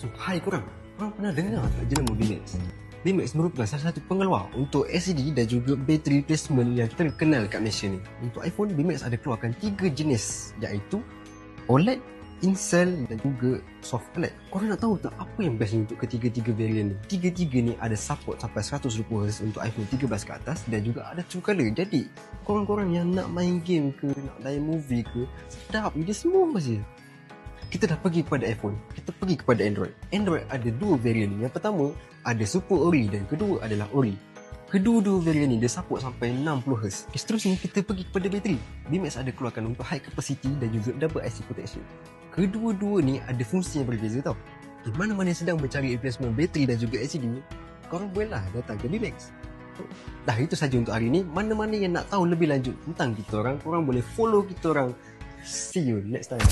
So, hai korang. Korang pernah dengar tak jenama BMAX? BMAX merupakan salah satu pengeluar untuk LCD dan juga battery replacement yang terkenal kat Malaysia ni. Untuk iPhone, BMAX ada keluarkan tiga jenis iaitu OLED, InCell dan juga soft OLED. Korang nak tahu tak apa yang best untuk ketiga-tiga variant ni? Tiga-tiga ni ada support sampai 120Hz untuk iPhone 13 ke atas dan juga ada true color. Jadi, korang-korang yang nak main game ke, nak layan movie ke, sedap. Dia semua je kita dah pergi kepada iPhone, kita pergi kepada Android. Android ada dua variant. Yang pertama ada Super Ori dan kedua adalah Ori. Kedua-dua variant ni dia support sampai 60Hz. Seterusnya kita pergi kepada bateri. BMAX ada keluarkan untuk high capacity dan juga double IC protection. Kedua-dua ni ada fungsi yang berbeza tau. Di mana-mana sedang mencari replacement bateri dan juga LCD, korang bolehlah datang ke BMAX. Dah itu saja untuk hari ini. Mana-mana yang nak tahu lebih lanjut tentang kita orang, korang boleh follow kita orang. See you next time.